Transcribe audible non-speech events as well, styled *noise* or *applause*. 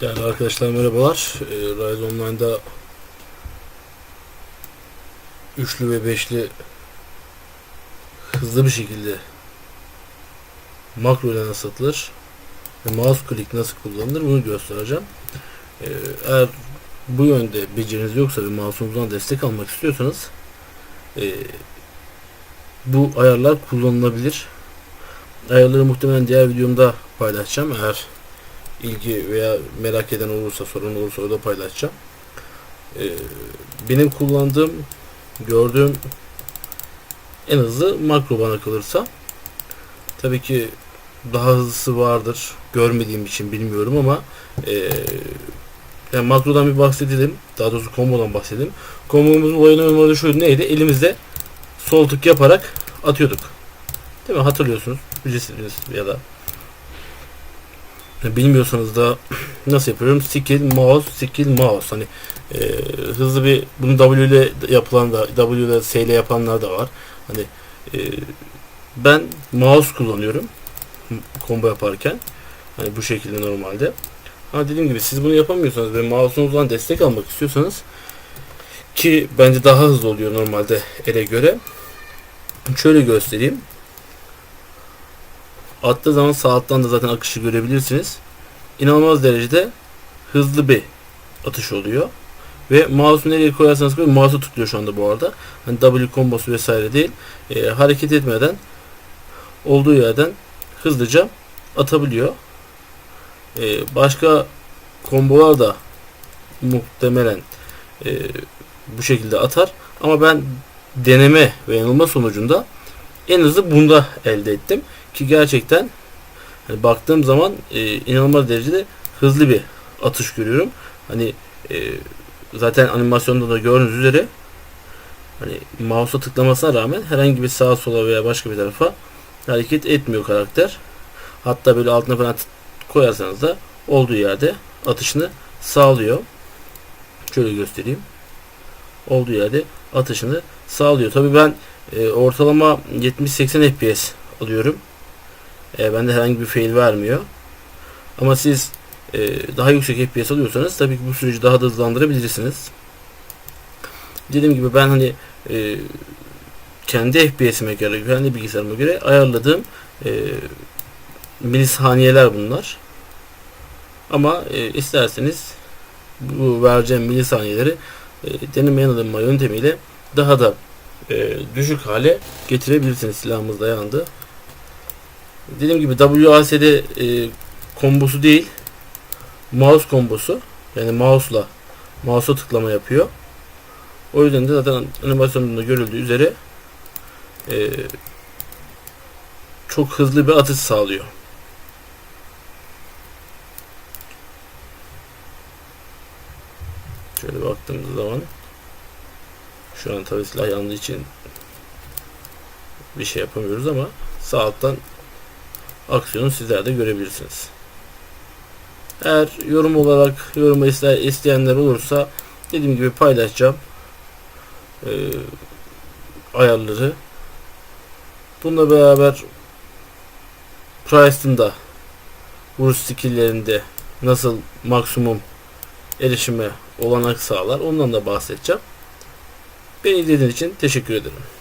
Değerli arkadaşlar merhabalar. Ee, Rise Online'da üçlü ve beşli hızlı bir şekilde makro ile nasıl atılır ve mouse click nasıl kullanılır bunu göstereceğim. Ee, eğer bu yönde beceriniz yoksa ve mouse'unuzdan destek almak istiyorsanız e, bu ayarlar kullanılabilir. Ayarları muhtemelen diğer videomda paylaşacağım. Eğer ilgi veya merak eden olursa sorun olursa orada paylaşacağım. Ee, benim kullandığım gördüğüm en hızlı makro bana kalırsa. Tabii ki daha hızlısı vardır. Görmediğim için bilmiyorum ama ee, yani makrodan bir bahsedelim. Daha doğrusu kombodan bahsedelim. Kombomuzun olayı normalde şuydu neydi? Elimizde sol tık yaparak atıyorduk. Değil mi? Hatırlıyorsunuz. Bilirsiniz ya da bilmiyorsanız da *clears throat* nasıl yapıyorum? Skill mouse, skill mouse. Hani e, hızlı bir bunu W ile yapılan da W ile S ile yapanlar da var. Hani e, ben mouse kullanıyorum combo yaparken. Hani bu şekilde normalde. Ama dediğim gibi siz bunu yapamıyorsanız ve mouse'unuzdan destek almak istiyorsanız ki bence daha hızlı oluyor normalde ele göre. Şöyle göstereyim. Attığı zaman sağ alttan da zaten akışı görebilirsiniz. İnanılmaz derecede hızlı bir atış oluyor. Ve mouse'u nereye koyarsanız koyun mouse'u tıklıyor şu anda bu arada. Hani W kombosu vesaire değil. E, hareket etmeden olduğu yerden hızlıca atabiliyor. E, başka kombolar da muhtemelen e, bu şekilde atar. Ama ben deneme ve yanılma sonucunda en hızlı bunda elde ettim. Ki gerçekten hani baktığım zaman e, inanılmaz derecede hızlı bir atış görüyorum. Hani e, zaten animasyonda da gördüğünüz üzere hani mouse'a tıklamasına rağmen herhangi bir sağa sola veya başka bir tarafa hareket etmiyor karakter. Hatta böyle altına falan koyarsanız da olduğu yerde atışını sağlıyor. Şöyle göstereyim. Olduğu yerde atışını sağlıyor. Tabii ben e, ortalama 70-80 FPS alıyorum. E, bende herhangi bir fail vermiyor. Ama siz e, daha yüksek FPS alıyorsanız tabii ki bu süreci daha da hızlandırabilirsiniz. Dediğim gibi ben hani e, kendi FPS'ime göre, kendi bilgisayarıma göre ayarladığım e, milisaniyeler bunlar. Ama e, isterseniz bu vereceğim milisaniyeleri e, deneme yanılma yöntemiyle daha da e, düşük hale getirebilirsiniz silahımız dayandı. Dediğim gibi WASD e, kombosu değil mouse kombosu yani mouse'la mouse'a tıklama yapıyor. O yüzden de zaten animasyonunda görüldüğü üzere e, çok hızlı bir atış sağlıyor. Şöyle baktığımız zaman şu an tabi silah yandığı için bir şey yapamıyoruz ama sağ alttan aksiyonu sizler de görebilirsiniz. Eğer yorum olarak yoruma isteyenler olursa dediğim gibi paylaşacağım ee, ayarları. Bununla beraber Price'ın da vuruş skilllerinde nasıl maksimum erişime olanak sağlar ondan da bahsedeceğim. Beni izlediğiniz için teşekkür ederim.